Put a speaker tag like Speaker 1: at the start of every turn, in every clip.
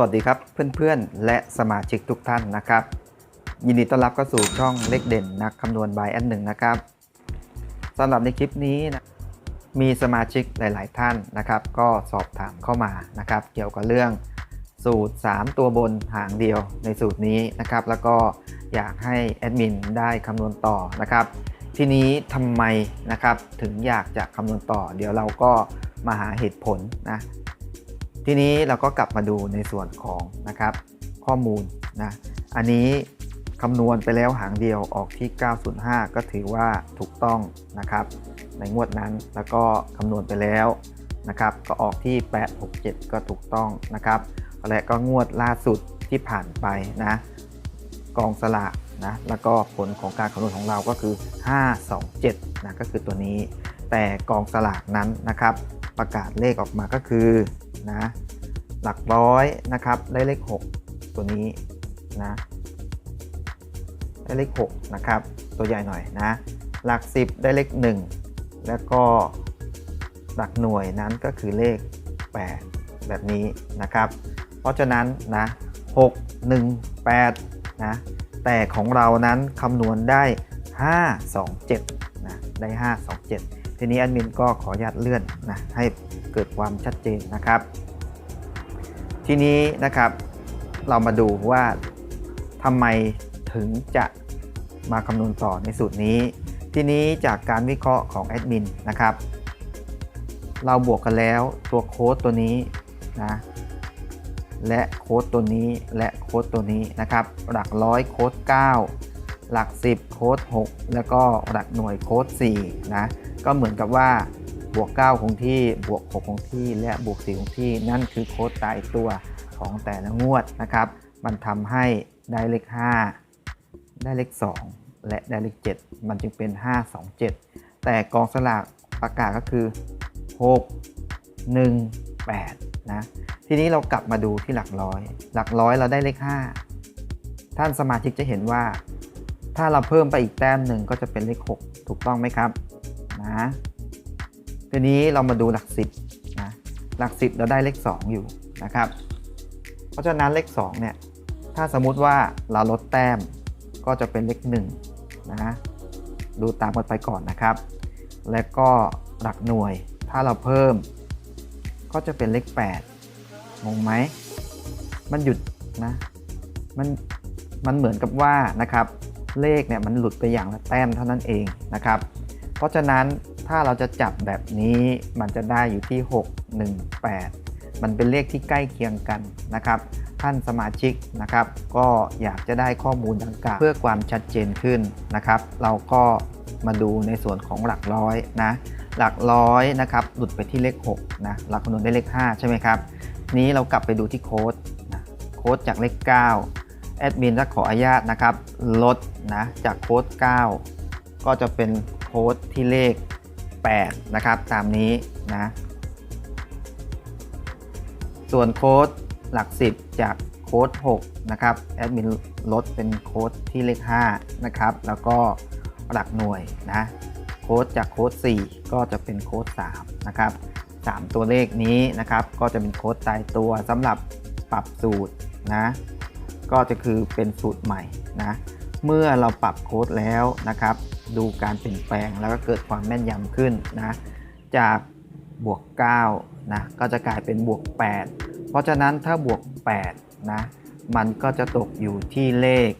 Speaker 1: วัสดีครับเพื่อนๆ และสมาชิกทุกท่านนะครับ ยินดีต้อนรับเข้าสู่ช่องเลขเด่นนักคำนวณบายแอนหนึ่งนะครับสำหรับในคลิปนี้นะมีสมาชิกหลาย ๆ ท่านนะครับ ก็สอบถามเข้ามานะครับ เกี่ยวกับเรื่องสูตร 3 ตัวบนหางเดียวในสูตรนี้นะครับ แล้วก็อยากให้แอดมินได้คำนวณต่อนะครับ ทีนี้ทำไมนะครับถึงอยากจะคำนวณต่อ เดี๋ยวเราก็มาหาเหตุผลนะ ทีนี้เราก็กลับมาดูในส่วนของนะครับข้อมูลนะอันนี้คำนวณไปแล้วหางเดียวออกที่ 905 ก็ถือว่าถูกต้องนะครับ ในงวดนั้นแล้วก็คำนวณไปแล้วนะครับก็ออกที่ 867 ก็ถูกต้องนะครับและก็งวดล่าสุดที่ผ่านไปนะกองสลากนะแล้วก็ผลของการคำนวณของเราก็คือ 527นะก็คือตัวนี้ แต่กองสลากนั้นนะครับ ประกาศเลขออกมาก็คือ นะหลักร้อยนะครับได้เลข 6 ตัวนี้นะได้เลข6นะครับตัวใหญ่หน่อยนะหลัก 10 ได้เลข 1 แล้วก็หลักหน่วยนั้นก็คือเลข 8 แบบนี้นะครับ เพราะฉะนั้นนะ6 1 8นะแต่ของเรานั้นคำนวณได้ 5 2 7นะได้ 5 2 7 ทีนี้แอดมินก็ขออนุญาตเลื่อนนะให้ เกิดความชัดเจนนะครับ ทีนี้นะครับเรามาดูว่าทำไมถึงจะมาคำนวณต่อในสูตรนี้ ทีนี้จากการวิเคราะห์ของแอดมินนะครับ เราบวกกันแล้วตัวโค้ดตัวนี้นะและโค้ดตัวนี้และโค้ดตัวนี้นะครับ หลักร้อยโค้ด9 หลัก 10 โค้ด6 แล้วก็หลักหน่วยโค้ด4นะก็เหมือนกับว่า บวก 9 คงที่ บวก 6 คงที่ และบวก 4 คงที่ นั่นคือโค้ดตายตัวของแต่ละงวดนะครับ มันทำให้ได้เลข 5 ได้เลข 2 และได้เลข 7 มันจึงเป็น 5 2 7 แต่กองสลากประกาศก็คือ 6 1 8 นะ ทีนี้เรากลับมาดูที่หลักร้อย หลักร้อยเราได้เลข 5 ท่านสมาชิกจะเห็นว่า ถ้าเราเพิ่มไปอีกแต้มหนึ่งก็จะเป็นเลข 6 ถูกต้องไหมครับ นะ ทีนี้เรามาดูหลัก10นะหลัก10เราได้เลข 2 อยู่นะครับ เพราะฉะนั้นเลข2เนี่ยถ้าสมมุติว่าเราลดแต้มก็จะเป็นเลข1นะดูตามกันไปก่อนนะครับ และก็หลักหน่วยถ้าเราเพิ่ม ก็จะเป็นเลข8งงไหมมันหยุดนะมันมันเหมือนกับว่านะครับเลขเนี่ยมันหลุดไปอย่างละแต้มเท่านั้นเองนะครับ เพราะฉะนั้น ถ้าเราจะจับแบบนี้มันจะได้อยู่ที่ 6 1 8 มันเป็นเลขที่ใกล้เคียงกันนะครับ ท่านสมาชิกนะครับ ก็อยากจะได้ข้อมูลดังกล่าวเพื่อความชัดเจนขึ้นนะครับ เราก็มาดูในส่วนของหลักร้อยนะหลักร้อยนะครับหลุดไปที่เลข6นะเราคำนวณได้เลข 5 ใช่ไหมครับ นี้เรากลับไปดูที่โค้ดนะโค้ดจากเลข 9 แอดมินจะขออนุญาตนะครับลดนะจากโค้ด 9 ก็จะเป็นโค้ดที่เลข 8 นะครับ ตามนี้นะ ส่วนโค้ดหลัก 10 จากโค้ด 6 นะครับ แอดมินลดเป็นโค้ดที่เลข 5 นะครับ แล้วก็หลักหน่วยนะ โค้ดจากโค้ด 4 ก็จะเป็นโค้ด 3 นะครับ 3 ตัวเลขนี้นะครับ ก็จะเป็นโค้ดตายตัวสำหรับปรับสูตรนะ ก็จะคือเป็นสูตรใหม่นะ เมื่อเราปรับโค้ดแล้วนะครับ ดูการเปลี่ยนแปลงแล้วก็เกิดความแม่นยำขึ้นนะจากบวก9นะก็จะกลายเป็นบวก 8 เพราะฉะนั้นถ้าบวก8นะมันก็จะตกอยู่ที่เลข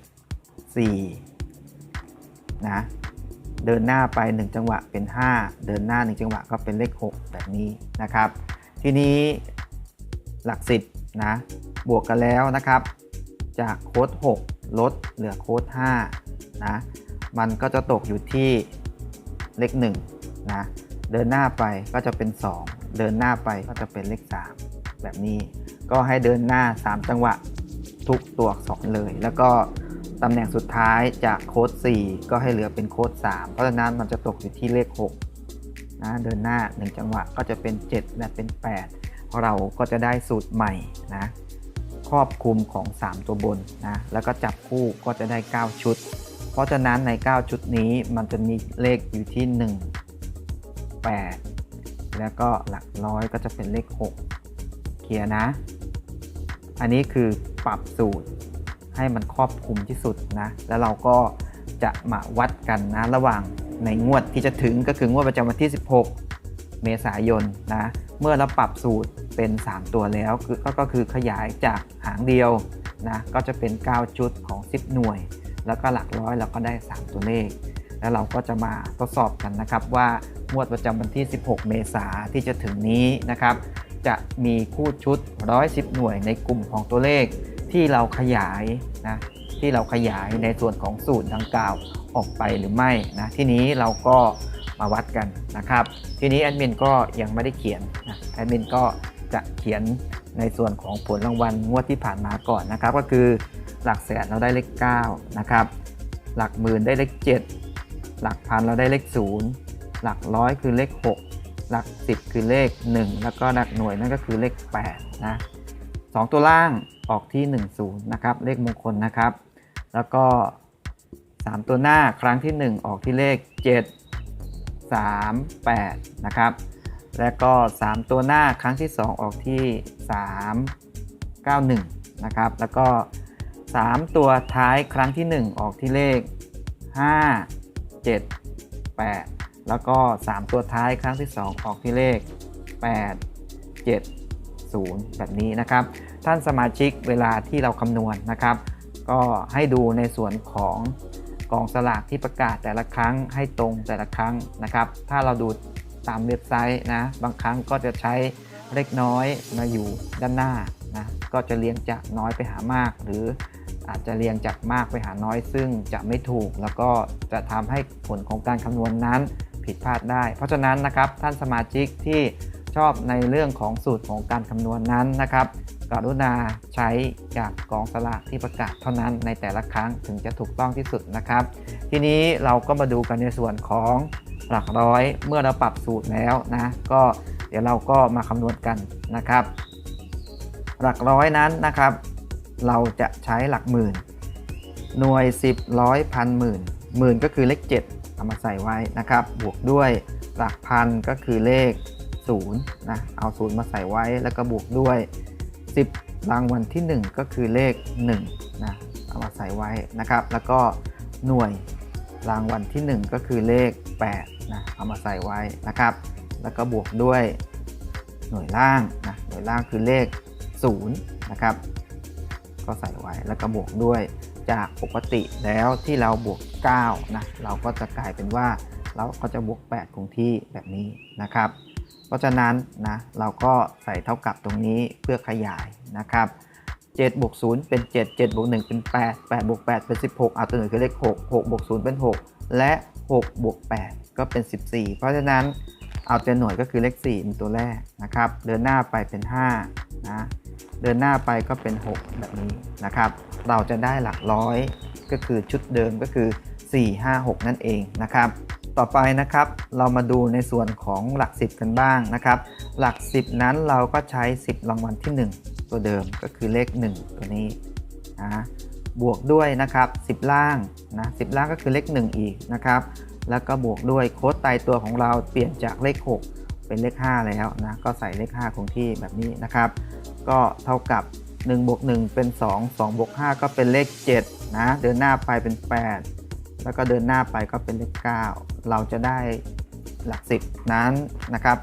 Speaker 1: 4นะเดินหน้าไป 1 จังหวะเป็น 5 เดินหน้า 1 จังหวะก็เป็นเลข 6 แบบนี้นะครับ ทีนี้หลัก 10นะบวกกันแล้วนะครับ จากโค้ด6ลดเหลือโค้ด5นะ มันก็จะตกอยู่ที่เลข1นะเดินหน้าไปก็จะเป็น 2 เดินหน้าไปก็จะเป็นเลข 3 แบบนี้ ก็ให้เดินหน้า 3 จังหวะทุกตัวอักษรเลย แล้วก็ตำแหน่งสุดท้ายจากโค้ด4ก็ให้เหลือเป็นโค้ด3เพราะฉะนั้นมันจะตกอยู่ที่เลข6นะเดินหน้า 1 จังหวะก็จะเป็น 7 และเป็น 8 เราก็จะได้สูตรใหม่นะครอบคลุมของ 3 ตัวบนนะแล้วก็จับคู่ก็จะได้ 9 ชุด เพราะฉะนั้นใน 9 ชุดนี้มันจะมีเลขอยู่ที่ 1 8 แล้วก็หลักร้อยก็จะเป็นเลข 6 เคลียร์นะ อันนี้คือปรับสูตรให้มันครอบคลุมที่สุดนะ แล้วเราก็จะมาวัดกันนะ ระหว่างในงวดที่จะถึงก็คืองวดประจำวันที่ 16 เมษายนนะ เมื่อเราปรับสูตรเป็น 3 ตัวแล้วก็ก็คือขยายจากหางเดียวนะ ก็จะเป็น 9 ชุดของ 10 หน่วย แล้วก็หลักร้อยเราก็ได้ 3 ตัวเลข แล้วเราก็จะมาทดสอบกันนะครับว่างวดประจำวันที่ 16 เมษาที่จะถึงนี้นะครับ จะมีคู่ชุด 110 หน่วยในกลุ่มของตัวเลขที่เราขยายนะที่เราขยายในส่วนของสูตรดังกล่าวออกไปหรือไม่นะที่นี้เราก็มาวัดกันนะครับ ทีนี้แอดมินก็ยังไม่ได้เขียนนะแอดมินก็จะเขียนในส่วนของผลรางวัลงวดที่ผ่านมาก่อนนะครับ ก็คือ หลักแสนเราได้เลข9นะครับ หลักหมื่นได้เลข 7 หลักพันเราได้เลข 0 หลักร้อยคือเลข 6 หลัก 10 คือเลข 1 แล้วก็หลักหน่วยนั่นก็คือเลข8นะสองตัวล่างออกที่ 10 นะครับ เลขมงคลนะครับ แล้วก็ 3 ตัวหน้าครั้งที่ 1 ออกที่เลข 7 3 8 นะครับ แล้วก็ 3 ตัวหน้าครั้งที่ 2 ออกที่ 3 9 1 นะครับ แล้วก็ 3 ตัวท้ายครั้งที่ 1 ออกที่เลข 5 7 8 แล้วก็ 3 ตัวท้ายครั้งที่ 2 ออกที่เลข 8 7 0 แบบนี้นะครับ ท่านสมาชิกเวลาที่เราคำนวณนะครับ ก็ให้ดูในส่วนของกองสลากที่ประกาศแต่ละครั้งให้ตรงแต่ละครั้งนะครับ ถ้าเราดูตามเว็บไซต์นะ บางครั้งก็จะใช้เล็กน้อยมาอยู่ด้านหน้านะ ก็จะเรียงจากน้อยไปหามากหรือ อาจจะเรียงจากมากไปหาน้อยซึ่งจะไม่ถูก แล้วก็จะทำให้ผลของการคำนวณนั้นผิดพลาดได้ เพราะฉะนั้นนะครับท่านสมาชิกที่ชอบในเรื่องของสูตรของการคำนวณนั้นนะครับ กรุณาใช้จากกองสลากที่ประกาศเท่านั้นในแต่ละครั้งถึงจะถูกต้องที่สุดนะครับ ทีนี้เราก็มาดูกันในส่วนของหลักร้อยเมื่อเราปรับสูตรแล้วนะก็เดี๋ยวเราก็มาคำนวณกันนะครับ หลักร้อยนั้นนะครับ เราจะใช้หลักหมื่น หน่วย 10ร้อยพันหมื่นหมื่นก็คือเลข 7 เอามาใส่ไว้นะครับ บวกด้วยหลักพันก็คือเลข0นะเอา0มาใส่ไว้แล้วก็บวกด้วย 10 รางวัลที่ 1 ก็คือเลข1นะเอามาใส่ไว้นะครับ แล้วก็หน่วยรางวัลที่ 1 ก็คือเลข8นะเอามาใส่ไว้นะครับ แล้วก็บวกด้วยหน่วยล่างนะหน่วยล่างคือเลข0นะครับ ก็ใส่ไว้ แล้วก็บวกด้วยจากปกติแล้วที่เราบวก 9 นะ เราก็จะกลายเป็นว่าเราก็จะบวก 8 คงที่แบบนี้นะครับ เพราะฉะนั้นนะเราก็ใส่เท่ากับตรงนี้เพื่อขยายนะครับ7บวก0เป็น 7 7บวก1เป็น 8 8บวก8เป็น 16เอาตัวหนึ่งคือเลข6 6บวก0เป็น 6 และ 6 บวก 8 ก็เป็น 14 เพราะฉะนั้นเอาตัวหน่วยก็คือเลข4เป็นตัวแรกนะครับ เดินหน้าไปเป็น5นะ เดินหน้าไปก็เป็น 6 แบบนี้นะครับ เราจะได้หลักร้อยก็คือชุดเดิมก็คือ 4 5 6 นั่นเองนะครับ ต่อไปนะครับเรามาดูในส่วนของหลัก 10 กันบ้างนะครับ หลัก 10 นั้นเราก็ใช้ 10 รางวัลที่ 1 ตัวเดิมก็คือเลข 1 ตัวนี้นะบวกด้วยนะครับ 10 ล่างนะ10 ล่างก็คือเลข 1 อีกนะครับ แล้วก็บวกด้วยโค้ดตายตัวของเราเปลี่ยนจากเลข 6 เป็นเลข 5 แล้วนะก็ใส่เลข 5 คงที่แบบนี้นะครับ ก็เท่ากับ1บวก1เป็น 2 2บวก5ก็เป็นเลข7นะเดินหน้าไปเป็น 8 แล้วก็เดินหน้าไปก็เป็นเลข 9 เราจะได้หลัก 10 นั้นนะครับ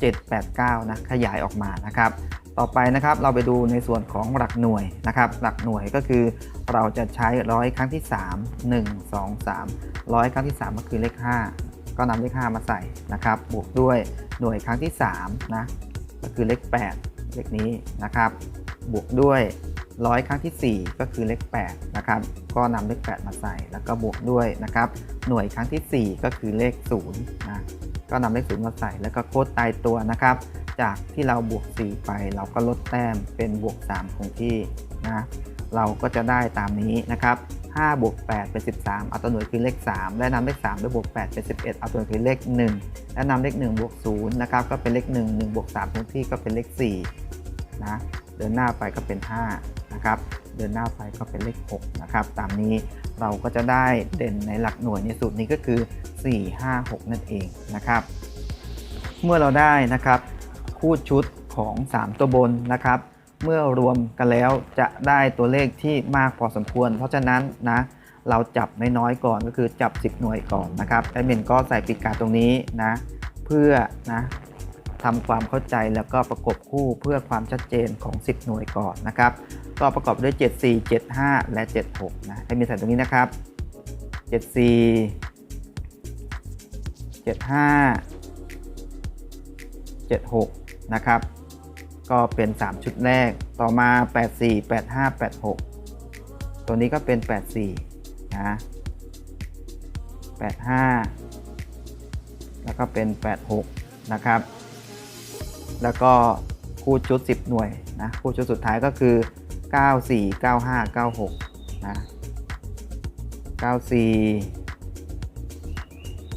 Speaker 1: 7 8 9นะขยายออกมานะครับ ต่อไปนะครับเราไปดูในส่วนของหลักหน่วยนะครับ หลักหน่วยก็คือเราจะใช้ร้อยครั้งที่ 3 1 2 3ร้อยครั้งที่ 3 ก็คือเลข 5 ก็นำเลข 5 มาใส่นะครับ บวกด้วยหน่วยครั้งที่3นะก็คือเลข 8 เลขนี้นะครับ บวกด้วยร้อยครั้งที่ 4 ก็คือเลข8นะครับ ก็นำเลข 8 มาใส่ แล้วก็บวกด้วยนะครับ หน่วยครั้งที่ 4 ก็คือเลข0นะ ก็นำเลข0มาใส่ แล้วก็โค้ดตายตัวนะครับ จากที่เราบวก 4 ไป เราก็ลดแต้มเป็นบวก 3 คงที่นะ เราก็จะได้ตามนี้นะครับ 5บวก8เป็น 13 เอาตัวหน่วยคือเลข 3 และนำเลข3ด้วยบวก8เป็น 11 เอาตัวหน่วยคือเลข 1 และนำเลข1บวก0นะครับก็เป็นเลข 1 1บวก3คงที่ก็เป็นเลข4นะเดินหน้าไปก็เป็น5นะครับเดินหน้าไปก็เป็นเลข6นะครับตามนี้เราก็จะได้เด่นในหลักหน่วยในสูตรนี้ก็คือ 4 5 6 นั่นเองนะครับ เมื่อเราได้นะครับ คู่ชุดของ 3 ตัวบนนะครับ เมื่อรวมกันแล้วจะได้ตัวเลขที่มากพอสมควร เพราะฉะนั้นนะเราจับน้อยๆก่อนก็คือจับ 10 หน่วยก่อนนะครับแอดมินก็ใส่ปีกกาตรงนี้นะเพื่อนะทำความเข้าใจแล้วก็ประกบคู่เพื่อความชัดเจนของ 10 หน่วยก่อนนะครับ ก็ประกอบด้วย 74 75 และ 76 นะให้มีใส่ตรงนี้นะครับ 74 75 76 นะครับ ก็เป็น 3 ชุดแรก ต่อมา 84 85 86 ตัวนี้ก็เป็น 84 นะ 85 แล้วก็เป็น 86 นะครับ แล้วก็คู่ชุด 10 หน่วยนะ คู่ชุดสุดท้ายก็คือ 94 95 96 นะ 94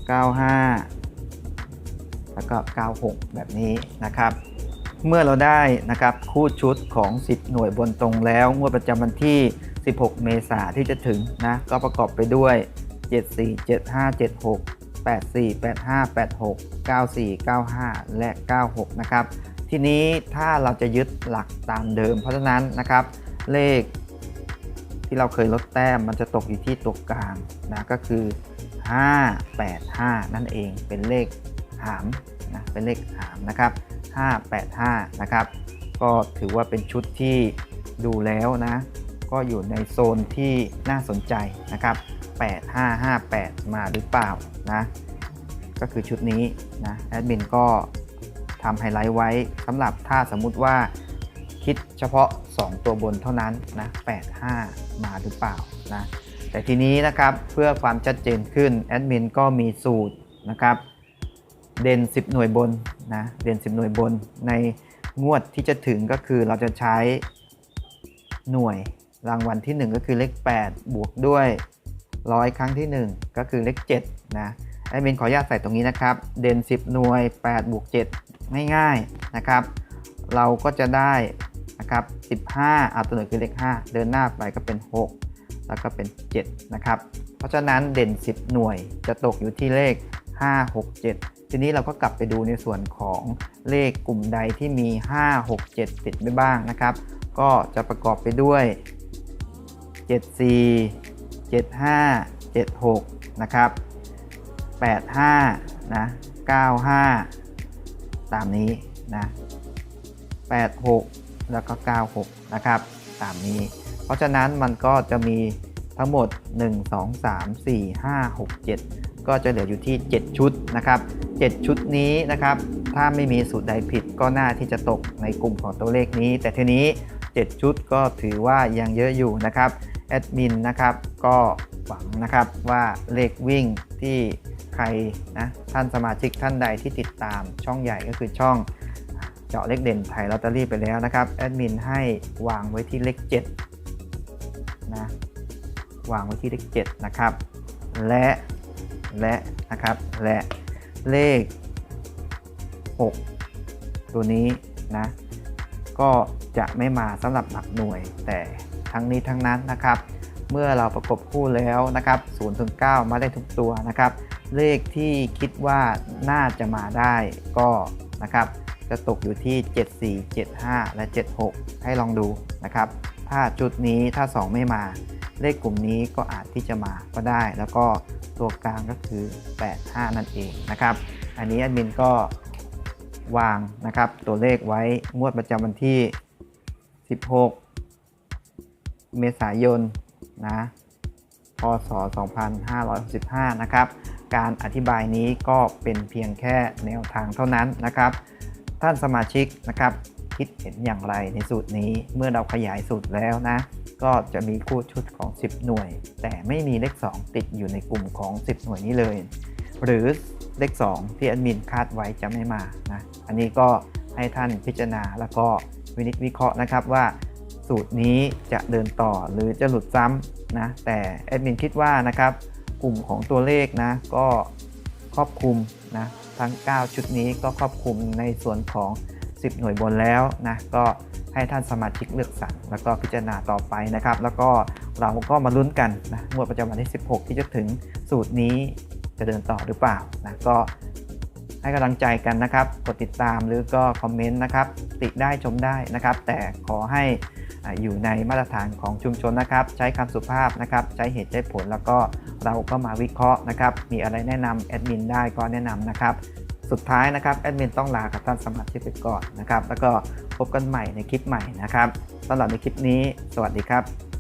Speaker 1: 95 แล้วก็ 96 แบบนี้นะครับ เมื่อเราได้นะครับคู่ชุดของ 10 หน่วยบนตรงแล้ว งวดประจำวันที่ 16 เมษาที่จะถึงนะก็ประกอบไปด้วย 74 75 76 84 85 86 94 95 และ 96 นะครับ ทีนี้ถ้าเราจะยึดหลักตามเดิม เพราะฉะนั้นนะครับ เลขที่เราเคยลดแต้มมันจะตกอยู่ที่ตัวกลางนะก็คือ 585 นั่นเองเป็นเลข หามนะเป็นเลขหามนะครับ585นะครับก็ถือว่าเป็นชุดที่ดูแล้วนะก็อยู่ในโซนที่น่าสนใจนะครับ8558 มาหรือเปล่านะก็คือชุดนี้นะแอดมินก็ทำไฮไลท์ไว้สำหรับถ้าสมมุติว่าคิดเฉพาะ 2 ตัวบนเท่านั้นนะ85 มาหรือเปล่านะแต่ทีนี้นะครับเพื่อความชัดเจนขึ้นแอดมินก็มีสูตรนะครับ เด่น 10 หน่วยบนนะเด่น 10 หน่วยบน ในงวดที่จะถึงก็คือเราจะใช้หน่วยรางวัลที่ 1 ก็คือเลข 8 บวกด้วยร้อยครั้งที่ 1 ก็คือเลข7นะแอดมินขออนุญาตใส่ตรงนี้นะครับ เด่น 10 หน่วย 8 บวก 7 ง่ายๆนะครับ เราก็จะได้นะครับ 15เอาตัวหน่วยคือเลข 5 เดินหน้าไปก็เป็น 6 แล้วก็เป็น 7 นะครับ เพราะฉะนั้นเด่น 10 หน่วยจะตกอยู่ที่เลข 5 6 7 ทีนี้เราก็กลับไปดูในส่วนของเลขกลุ่มใดที่มี 5 6 7 ติดไปบ้างนะครับ ก็จะประกอบไปด้วย 74 75 76 นะครับ 85 นะ 95 ตามนี้นะ 86 แล้วก็ 96 นะครับ ตามนี้ เพราะฉะนั้นมันก็จะมี ทั้งหมด 1 2 3 4 5 6 7 ก็จะเหลืออยู่ที่ 7 ชุดนะครับ 7 ชุดนี้นะครับ ถ้าไม่มีสูตรใดผิดก็น่าที่จะตกในกลุ่มของตัวเลขนี้ แต่ทีนี้ 7 ชุดก็ถือว่ายังเยอะอยู่นะครับแอดมินนะครับก็หวังนะครับว่าเลขวิ่งที่ใครนะท่านสมาชิกท่านใดที่ติดตามช่องใหญ่ก็คือช่องเจาะเลขเด่นไทยลอตเตอรี่ไปแล้วนะครับแอดมินให้วางไว้ที่เลข 7 นะ วางไว้ที่เลข7นะครับ และและนะครับและเลข 6 ตัวนี้นะก็จะไม่มาสำหรับหลักหน่วย แต่ทั้งนี้ทั้งนั้นนะครับ เมื่อเราประกบคู่แล้วนะครับ0ถึง9มาได้ทุกตัวนะครับ เลขที่คิดว่าน่าจะมาได้ก็นะครับจะตกอยู่ที่ 74 75 และ 76 ให้ลองดูนะครับ ถ้าจุดนี้ถ้า 2 ไม่มา เลขกลุ่มนี้ก็อาจที่จะมาก็ได้ แล้วก็ตัวกลางก็คือ 85 นั่นเองนะครับ อันนี้แอดมินก็วางนะครับตัวเลขไว้งวดประจำวันที่ 16 เมษายนนะพศ 2565 นะครับ การอธิบายนี้ก็เป็นเพียงแค่แนวทางเท่านั้นนะครับ ท่านสมาชิกนะครับ คิดเห็นอย่างไรในสูตรนี้ เมื่อเราขยายสูตรแล้วนะ ก็จะมีคู่ชุดของ 10 หน่วย แต่ไม่มีเลข 2 ติดอยู่ในกลุ่มของ 10 หน่วยนี้เลย หรือเลข 2 ที่แอดมินคาดไว้จะไม่มานะอันนี้ก็ให้ท่านพิจารณาแล้วก็วินิจวิเคราะห์นะครับว่า สูตรนี้จะเดินต่อหรือจะหลุดซ้ำนะแต่แอดมินคิดว่านะครับกลุ่มของตัวเลขนะก็ครอบคลุมนะทั้ง 9 ชุดนี้ก็ครอบคลุมในส่วนของ 10 หน่วยบนแล้วนะก็ให้ท่านสมาชิกเลือกสรรแล้วก็พิจารณาต่อไปนะครับ แล้วก็เราก็มาลุ้นกันนะงวดประจำวันที่ 16 ที่จะถึงสูตรนี้จะเดินต่อหรือเปล่านะก็ให้กำลังใจกันนะครับ กดติดตามหรือก็คอมเมนต์นะครับ ติได้ชมได้นะครับ แต่ขอให้อยู่ในมาตรฐานของชุมชนนะครับ ใช้คำสุภาพนะครับ ใช้เหตุใช้ผลแล้วก็เราก็มาวิเคราะห์นะครับ มีอะไรแนะนำแอดมินได้ก็แนะนำนะครับ สุดท้ายนะครับแอดมินต้องลากับท่านสมาชิกไปก่อนนะครับ แล้วก็พบกันใหม่ในคลิปใหม่นะครับสำหรับในคลิปนี้ สวัสดีครับ